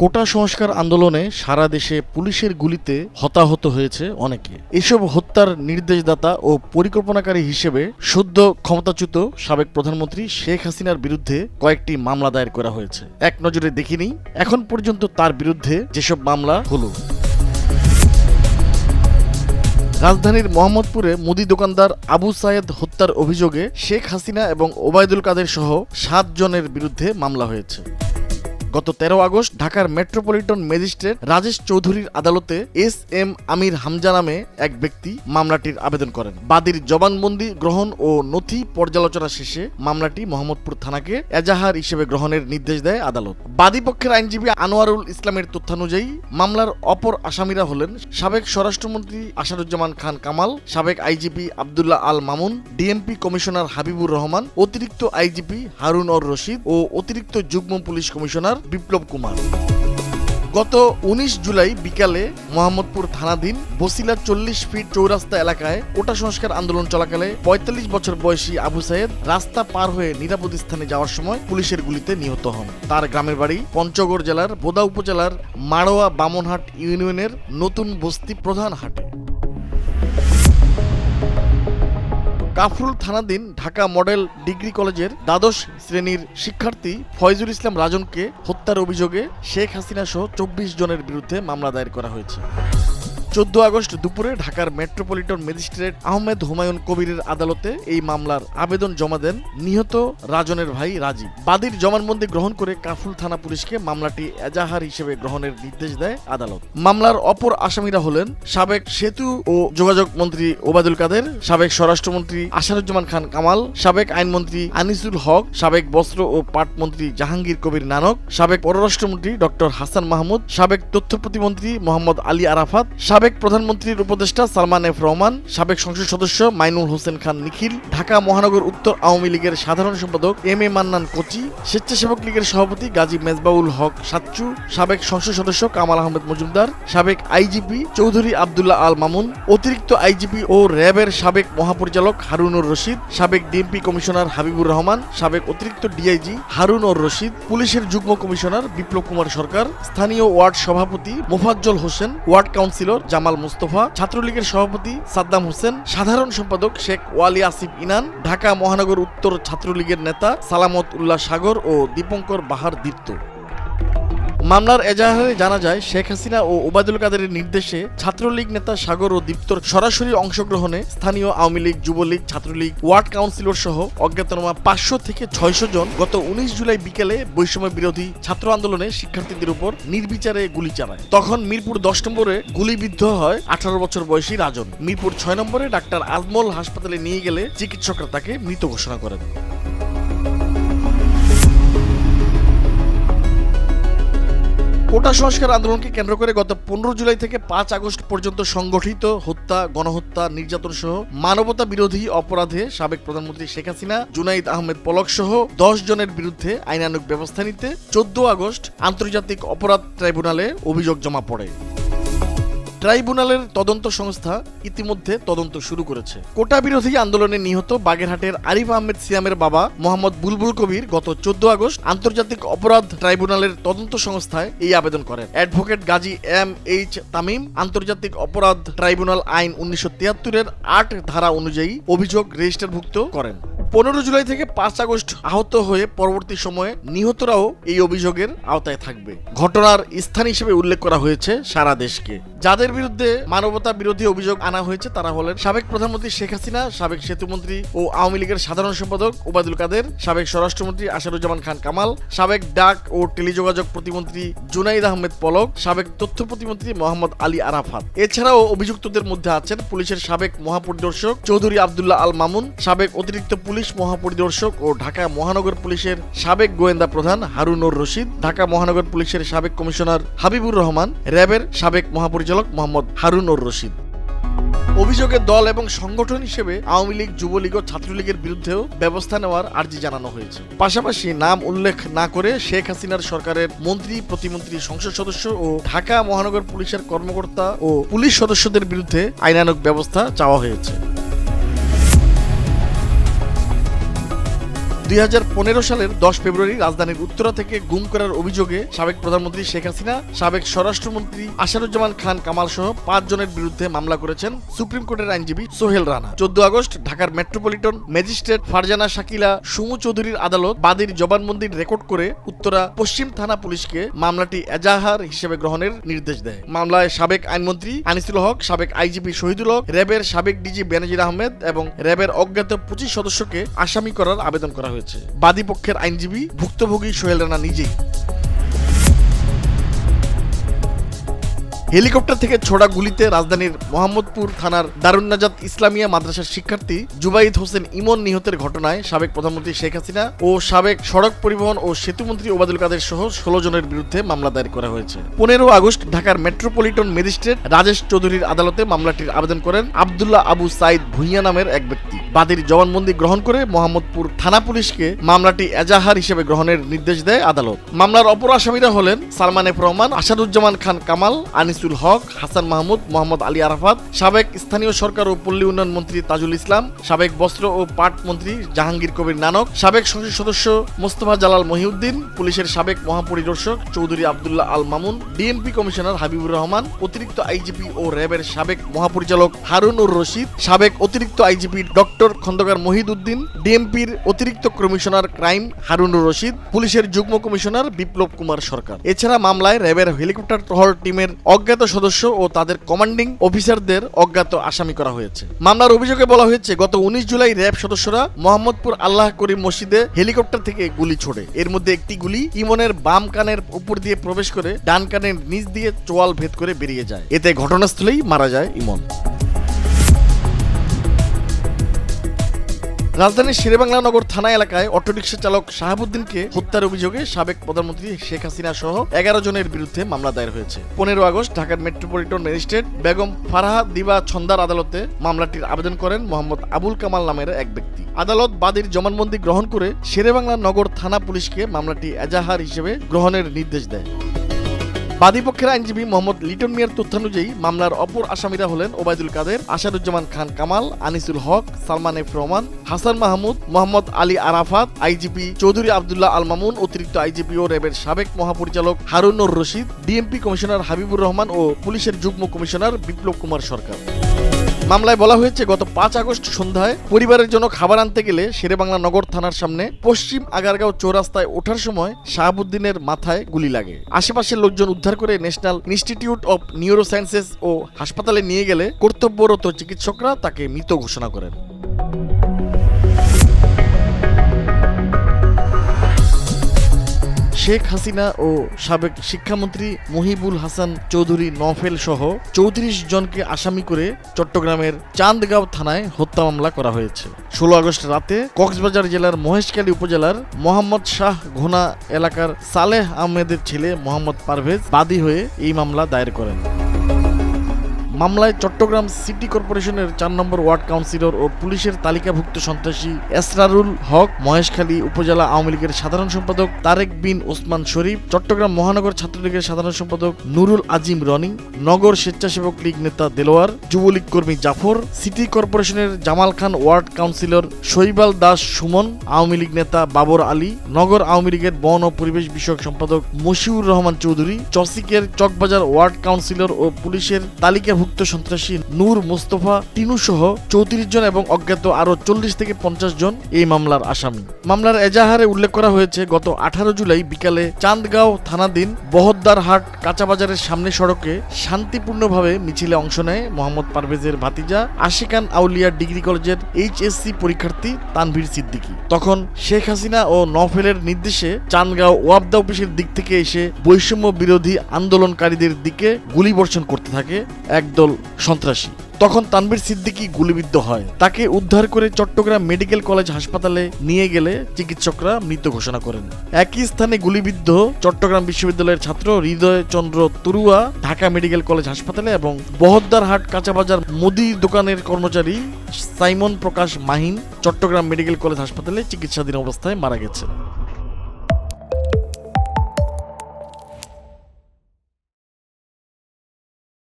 কোটা সংস্কার আন্দোলনে সারা দেশে পুলিশের গুলিতে হতাহত হয়েছে অনেকে। এসব হত্যার নির্দেশদাতা ও পরিকল্পনাকারী হিসেবে সদ্য ক্ষমতাচ্যুত সাবেক প্রধানমন্ত্রী শেখ হাসিনার বিরুদ্ধে কয়েকটি মামলা দায়ের করা হয়েছে। এক নজরে দেখিনি, এখন পর্যন্ত তার বিরুদ্ধে যেসব মামলা হলো। রাজধানীর মোহাম্মদপুরে মুদি দোকানদার আবু সায়েদ হত্যার অভিযোগে শেখ হাসিনা এবং ওবায়দুল কাদের সহ সাত জনের বিরুদ্ধে মামলা হয়েছে। গত তেরো আগস্ট ঢাকার মেট্রোপলিটন ম্যাজিস্ট্রেট রাজেশ চৌধুরীর আদালতে এস এম আমির হামজা নামে এক ব্যক্তি মামলাটির আবেদন করেন। বাদীর জবানবন্দি গ্রহণ ও নথি পর্যালোচনা শেষে মামলাটি মোহাম্মদপুর থানাকে এজাহার হিসেবে গ্রহণের নির্দেশ দেয় আদালত। বাদী পক্ষের আইনজীবী আনোয়ারুল ইসলামের তথ্যানুযায়ী, মামলার অপর আসামিরা হলেন সাবেক স্বরাষ্ট্রমন্ত্রী আসাদুজ্জামান খান কামাল, সাবেক IGP Abdullah Al Mamun, DMP commissioner Habibur Rahman, অতিরিক্ত আইজিপি হারুন অর রশিদ ও অতিরিক্ত যুগ্ম পুলিশ কমিশনার বিপ্লব কুমার। গত উনিশ জুলাই বিকালে মোহাম্মদপুর থানাধীন বসিলা চল্লিশ ফিট চৌরাস্তা এলাকায় কোটা সংস্কার আন্দোলন চলাকালে পঁয়তাল্লিশ বছর বয়সী আবু সাইদ রাস্তা পার হয়ে নিরাপদ স্থানে যাওয়ার সময় পুলিশের গুলিতে নিহত হন। তার গ্রামের বাড়ি পঞ্চগড় জেলার বোদা উপজেলার মাড়োয়া বামনহাট ইউনিয়নের নতুন বস্তি প্রধান হাটে। কাফরুল থানাধীন ঢাকা মডেল ডিগ্রি কলেজের দ্বাদশ শ্রেণির শিক্ষার্থী ফয়জুল ইসলাম রাজনকে হত্যার অভিযোগে শেখ হাসিনা সহ চব্বিশ জনের বিরুদ্ধে মামলা দায়ের করা হয়েছে। চোদ্দ আগস্ট দুপুরে ঢাকার মেট্রোপলিটন ম্যাজিস্ট্রেট আহমেদ হুমায়ুন কবিরের আদালতে এই মামলার আবেদন জমা দেন নিহত রাজনের ভাই রাজীব। বাদীর জবানবন্দি গ্রহণ করে কাফুল থানা পুলিশকে মামলাটি এজাহার হিসেবে গ্রহণের নির্দেশ দেয় আদালত। মামলার অপর আসামিরা হলেন সাবেক সেতু ও যোগাযোগ মন্ত্রী ওবায়দুল কাদের, সাবেক স্বরাষ্ট্রমন্ত্রী আসারুজ্জামান খান কামাল, সাবেক আইনমন্ত্রী আনিসুল হক, সাবেক বস্ত্র ও পাট মন্ত্রী জাহাঙ্গীর কবির নানক, সাবেক পররাষ্ট্রমন্ত্রী ডক্টর হাসান মাহমুদ, সাবেক তথ্য প্রতিমন্ত্রী মোহাম্মদ আলী আরাফাত, সাবেক প্রধানমন্ত্রীর উপদেষ্টা সালমান এফ রহমান, সাবেক সংসদ সদস্য মাইনুল হোসেন খান নিখিল, ঢাকা মহানগর উত্তর আওয়ামী লীগের সাধারণ সম্পাদক এম এ মান্নান কোচি, স্বেচ্ছাসেবক লীগের সভাপতি গাজী মেজবাউল হক সাচ্চু সাবেক সংসদ সদস্য কামাল আহমেদ মজুমদার, সাবেক আইজিপি চৌধুরী আবদুল্লাহ আল মামুন, অতিরিক্ত আইজিপি ও র্যাবের সাবেক মহাপরিচালক হারুনুর রশিদ, সাবেক ডিএমপি কমিশনার হাবিবুর রহমান, সাবেক অতিরিক্ত ডিআইজি হারুন ওর রশিদ, পুলিশের যুগ্ম কমিশনার বিপ্লব কুমার সরকার, স্থানীয় ওয়ার্ড সভাপতি মোফাজ্জল হোসেন, ওয়ার্ড কাউন্সিলর জামাল মুস্তফা, ছাত্রলীগের সভাপতি সাদ্দাম হোসেন, সাধারণ সম্পাদক শেখ ওয়ালি আসিফ ইনান, ঢাকা মহানগর উত্তর ছাত্রলীগের নেতা সালামত উল্লাহ সাগর ও দীপঙ্কর বাহার দীপ্ত। মামলার এজাহারে জানা যায়, শেখ হাসিনা ও ওবায়দুল কাদেরের নির্দেশে ছাত্রলীগ নেতা সাগর ও দীপ্তর সরাসরি অংশগ্রহণে স্থানীয় আওয়ামী লীগ, যুবলীগ, ছাত্রলীগ, ওয়ার্ড কাউন্সিলর সহ অজ্ঞাতনামা পাঁচশো থেকে ছয়শো জন গত উনিশ জুলাই বিকেলে বৈষম্য বিরোধী ছাত্র আন্দোলনে শিক্ষার্থীদের উপর নির্বিচারে গুলি চালায়। তখন মিরপুর দশ নম্বরে গুলিবিদ্ধ হয় আঠারো বছর বয়সী রাজন। মিরপুর ছয় নম্বরে ডাক্তার আজমল হাসপাতালে নিয়ে গেলে চিকিৎসকরা তাকে মৃত ঘোষণা করেন। কোটা সংস্কার আন্দোলনকে কেন্দ্র করে গত পনেরো জুলাই থেকে পাঁচ আগস্ট পর্যন্ত সংগঠিত হত্যা, গণহত্যা, নির্যাতন সহ মানবতা বিরোধী অপরাধে সাবেক প্রধানমন্ত্রী শেখ হাসিনা, জুনাইদ আহমেদ পলক সহ দশ জনের বিরুদ্ধে আইনানুক ব্যবস্থা নিতে চোদ্দ আগস্ট আন্তর্জাতিক অপরাধ ট্রাইব্যুনালে অভিযোগ জমা পড়ে। ট্রাইব্যুনালের তদন্ত সংস্থা ইতিমধ্যে তদন্ত শুরু করেছে। কোটা বিরোধী আন্দোলনে নিহত বাগেরহাটের আরিফ আহমেদ সিয়ামের বাবা মোহাম্মদ বুলবুল কবির গত চোদ্দ আগস্ট আন্তর্জাতিক অপরাধ ট্রাইব্যুনালের তদন্ত সংস্থায় এই আবেদন করেন। Advocate Gazi M H Tamim, আন্তর্জাতিক অপরাধ ট্রাইব্যুনাল আইন উনিশশো তিয়াত্তরের আট ধারা অনুযায়ী অভিযোগ রেজিস্টারভুক্ত করেন। পনেরো জুলাই থেকে পাঁচ আগস্ট আহত হয়ে পরবর্তী সময়ে নিহতরাও এই অভিযোগের আওতায় থাকবে। ঘটনার স্থান হিসেবে উল্লেখ করা হয়েছে সারা দেশকে। যাদের বিরুদ্ধে মানবতা বিরোধী অভিযোগ আনা হয়েছে তারা হলেন সাবেক প্রধানমন্ত্রী শেখ হাসিনা, সাবেক সেতুমন্ত্রী ও আওয়ামী লীগের সাধারণ সম্পাদক ওবায়দুল কাদের, সাবেক স্বরাষ্ট্রমন্ত্রী আসারুজ্জামান খান কামাল, সাবেক ডাক ও টেলিযোগাযোগ প্রতিমন্ত্রী জুনাইদ আহমেদ পলক, সাবেক তথ্য প্রতিমন্ত্রী মোহাম্মদ আলী আরাফাত। এছাড়াও অভিযুক্তদের মধ্যে আছেন পুলিশের সাবেক মহাপরিদর্শক চৌধুরী আবদুল্লাহ আল মামুন, সাবেক অতিরিক্ত পুলিশ মহাপরিদর্শক ও ঢাকা মহানগর পুলিশের সাবেক গোয়েন্দা প্রধান হারুনুর রশিদ, ঢাকা মহানগর পুলিশের সাবেক কমিশনার হাবিবুর রহমান, র্যাবের সাবেক মহাপরিচালক মোহাম্মদ হারুনুর রশিদ। অভিযোগের দল এবং সংগঠন হিসেবে আওয়ামী লীগ, যুবলীগ ও ছাত্রলীগের বিরুদ্ধেও ব্যবস্থা নেওয়ার আর্জি জানানো হয়েছে। পাশাপাশি নাম উল্লেখ না করে শেখ হাসিনার সরকারের মন্ত্রী, প্রতিমন্ত্রী, সংসদ সদস্য ও ঢাকা মহানগর পুলিশের কর্মকর্তা ও পুলিশ সদস্যদের বিরুদ্ধে আইনানুগ ব্যবস্থা চাওয়া হয়েছে। দুই হাজার পনেরো সালের দশ ফেব্রুয়ারি রাজধানীর উত্তরা থেকে গুম করার অভিযোগে সাবেক প্রধানমন্ত্রী শেখ হাসিনা, সাবেক স্বরাষ্ট্রমন্ত্রী আসারুজ্জামান খান কামাল সহ পাঁচ জনের বিরুদ্ধে মামলা করেছেন সুপ্রিম কোর্টের আইনজীবী সোহেল রানা। চোদ্দ আগস্ট ঢাকার মেট্রোপলিটন ম্যাজিস্ট্রেট ফারজানা শাকিলা, সুমু চৌধুরীর আদালত বাদীর জবানবন্দি রেকর্ড করে উত্তরা পশ্চিম থানা পুলিশকে মামলাটি এজাহার হিসেবে গ্রহণের নির্দেশ দেয়। মামলায় সাবেক আইনমন্ত্রী আনিসুল হক, সাবেক আইজিপি শহীদুল হক, র্যাবের সাবেক ডিজি বেনজির আহমেদ এবং র্যাবের অজ্ঞাত পঁচিশ সদস্যকে আসামি করার আবেদন করা হয়েছে। বাদী পক্ষের আইনজীবী ভুক্তভোগী সোহেল রানা নিজেই হেলিকপ্টার থেকে ছোড়া গুলিতে রাজধানীর মোহাম্মদপুর থানার দারুন্নাজাত ইসলামিয়া মাদ্রাসার শিক্ষার্থী জুবাইদ হোসেন ইমন নিহতের ঘটনায় সাবেক প্রধানমন্ত্রী শেখ হাসিনা ও সাবেক সড়ক পরিবহন ও সেতুমন্ত্রী ওবাদুল কাদের সহ ষোলো জনের বিরুদ্ধে মামলা দায়ের করা হয়েছে। পনেরো আগস্ট ঢাকার মেট্রোপলিটন ম্যাজিস্ট্রেট রাজেশ চৌধুরীর আদালতে মামলাটির আবেদন করেন আবদুল্লাহ আবু সাইদ ভুইয়া নামের এক ব্যক্তি। বাদীর জবানবন্দি গ্রহণ করে মোহাম্মদপুর থানা পুলিশকে মামলাটি এজাহার হিসেবে গ্রহণের নির্দেশ দেয় আদালত। মামলার অপর আসামিরা হলেন সালমান এফ রহমান, আসাদুজ্জামান খান কামাল আনিসুল হক, হাসান মাহমুদ, মোহাম্মদ আলী আরাফাত, সাবেক স্থানীয় সরকার ও পল্লী উন্নয়ন মন্ত্রী তাজুল ইসলাম, সাবেক বস্ত্র ও পাট মন্ত্রী জাহাঙ্গীর কবির নানক, সাবেক সংসদ সদস্য মোস্তফা জালাল মহিউদ্দিন, পুলিশের সাবেক মহাপরিদর্শক চৌধুরী আবদুল্লাহ আল মামুন, ডিএমপি কমিশনার হাবিবুর রহমান, অতিরিক্ত আইজিপি ও র্যাবের সাবেক মহাপরিচালক হারুনুর রশিদ, সাবেক অতিরিক্ত আইজিপি ডক্টর খন্দকার মহিদ উদ্দিন ডিএমপির অতিরিক্ত কমিশনার ক্রাইম হারুনুর রশিদ, পুলিশের যুগ্ম কমিশনার বিপ্লব কুমার সরকার। এছাড়া মামলায় র্যাবের হেলিকপ্টার টহল টিমের অজ্ঞাত সদস্য ও তাদের কমান্ডিং অফিসারদের অজ্ঞাত আসামি করা হয়েছে। মামলার অভিযোগে বলা হয়েছে, গত উনিশ জুলাই র্যাব সদস্যরা মোহাম্মদপুর আল্লাহ করিম মসজিদে হেলিকপ্টার থেকে গুলি ছোড়ে। এর মধ্যে একটি গুলি ইমনের বাম কানের উপর দিয়ে প্রবেশ করে ডান কানের নিচ দিয়ে চোয়াল ভেদ করে বেরিয়ে যায়। এতে ঘটনাস্থলেই মারা যায় ইমন। রাজধানীর শেরেবাংলা নগর থানা এলাকায় অটোরিকশা চালক শাহাবুদ্দিনকে হত্যার অভিযোগে সাবেক প্রধানমন্ত্রী শেখ হাসিনা সহ এগারো জনের বিরুদ্ধে মামলা দায়ের হয়েছে। পনেরো আগস্ট ঢাকার মেট্রোপলিটন ম্যাজিস্ট্রেট বেগম ফারাহা দিবা ছন্দার আদালতে মামলাটির আবেদন করেন মোহাম্মদ আবুল কামাল নামের এক ব্যক্তি। আদালত বাদীর জমানবন্দি গ্রহণ করে শেরেবাংলা নগর থানা পুলিশকে মামলাটি এজাহার হিসেবে গ্রহণের নির্দেশ দেয়। বাদীপক্ষের আইনজীবী মোহাম্মদ লিটন মিয়ার তথ্যানুযায়ী মামলার অপর আসামিরা হলেন ওবায়দুল কাদের, আসাদুজ্জামান খান কামাল, আনিসুল হক, সালমান এফ রহমান, হাসান মাহমুদ, মোহাম্মদ আলী আরাফাত, আইজিপি চৌধুরী আবদুল্লাহ আল মামুন, অতিরিক্ত আইজিপি ও র্যাবের সাবেক মহাপরিচালক হারুনুর রশিদ, ডিএমপি কমিশনার হাবিবুর রহমান ও পুলিশের যুগ্ম কমিশনার বিপ্লব কুমার সরকার। মামলায় বলা হয়েছে, গত পাঁচ আগস্ট সন্ধ্যায় পরিবারের জন্য খাবার আনতে গেলে শেরেবাংলা নগর থানার সামনে পশ্চিম আগারগাঁও চৌরাস্তায় ওঠার সময় শাহাবুদ্দিনের মাথায় গুলি লাগে। আশেপাশের লোকজন উদ্ধার করে ন্যাশনাল ইনস্টিটিউট অব নিউরোসায়েন্সেস ও হাসপাতালে নিয়ে গেলে কর্তব্যরত চিকিৎসকরা তাকে মৃত ঘোষণা করেন। শেখ হাসিনা ও সাবেক শিক্ষামন্ত্রী মহিবুল হাসান চৌধুরী নফেল সহ চৌত্রিশ জনকে আসামি করে চট্টগ্রামের চান্দগাঁও থানায় হত্যা মামলা করা হয়েছে। ষোলো আগস্ট রাতে কক্সবাজার জেলার মহেশখালী উপজেলার মোহাম্মদ শাহ ঘোনা এলাকার সালেহ আহমেদের ছেলে মোহাম্মদ পারভেজ বাদী হয়ে এই মামলা দায়ের করেন। মামলায় চট্টগ্রাম সিটি কর্পোরেশনের চার নম্বর ওয়ার্ড কাউন্সিলর ও পুলিশের তালিকাভুক্ত সন্ত্রাসী এসরারুল হক, মহেশখালী উপজেলা আওয়ামী লীগের সাধারণ সম্পাদক তারেক বিন ওসমান শরীফ, চট্টগ্রাম মহানগর ছাত্রলীগের সাধারণ সম্পাদক নুরুল আজিম রনি, নগর স্বেচ্ছাসেবক লীগ নেতা দেলোয়ার, যুবলীগ কর্মী জাফর, সিটি কর্পোরেশনের জামাল খান ওয়ার্ড কাউন্সিলর শৈবাল দাস সুমন, আওয়ামী লীগ নেতা বাবর আলী, নগর আওয়ামী লীগের বন ও পরিবেশ বিষয়ক সম্পাদক মশিউর রহমান চৌধুরী চসিকের চকবাজার ওয়ার্ড কাউন্সিলর ও পুলিশের তালিকাভুক্ত সন্ত্রাসী নূর মোস্তফা টিনু সহ চৌত্রিশ জন এবং অজ্ঞাত আরও চল্লিশ থেকে পঞ্চাশ জন এই মামলার আসামি। মামলার এজাহারে উল্লেখ করা হয়েছে, গত আঠারো জুলাই বিকালে চান্দগাঁও থানাধীন বহদ্দার হাট কাঁচাবাজারের সামনে সড়কে শান্তিপূর্ণভাবে মিছিলে অংশ নেয় মোহাম্মদ পারভেজের ভাতিজা আশিকান আউলিয়া ডিগ্রি কলেজের এইচএসসি পরীক্ষার্থী তানভীর সিদ্দিকী। তখন শেখ হাসিনা ও নফেলের নির্দেশে চান্দগাঁও ওয়াবদা অফিসের দিক থেকে এসে বৈষম্য বিরোধী আন্দোলনকারীদের দিকে গুলিবর্ষণ করতে থাকে। একদল সন্ত্রাসী। তখন তানভীর সিদ্দিকী গুলিবিদ্ধ হয়। তাকে উদ্ধার করে চট্টগ্রাম মেডিকেল কলেজ হাসপাতালে নিয়ে গেলে চিকিৎসকরা মৃত ঘোষণা করেন। একই স্থানে গুলিবিদ্ধ চট্টগ্রাম বিশ্ববিদ্যালয়ের ছাত্র হৃদয় চন্দ্র তুরুয়া ঢাকা মেডিকেল কলেজ হাসপাতালে এবং বহদ্দারহাট কাঁচাবাজার মুদি দোকানের কর্মচারী Simon Prakash Mahin Chattogram medical college হাসপাতালে চিকিৎসাধীন অবস্থায় মারা গেছে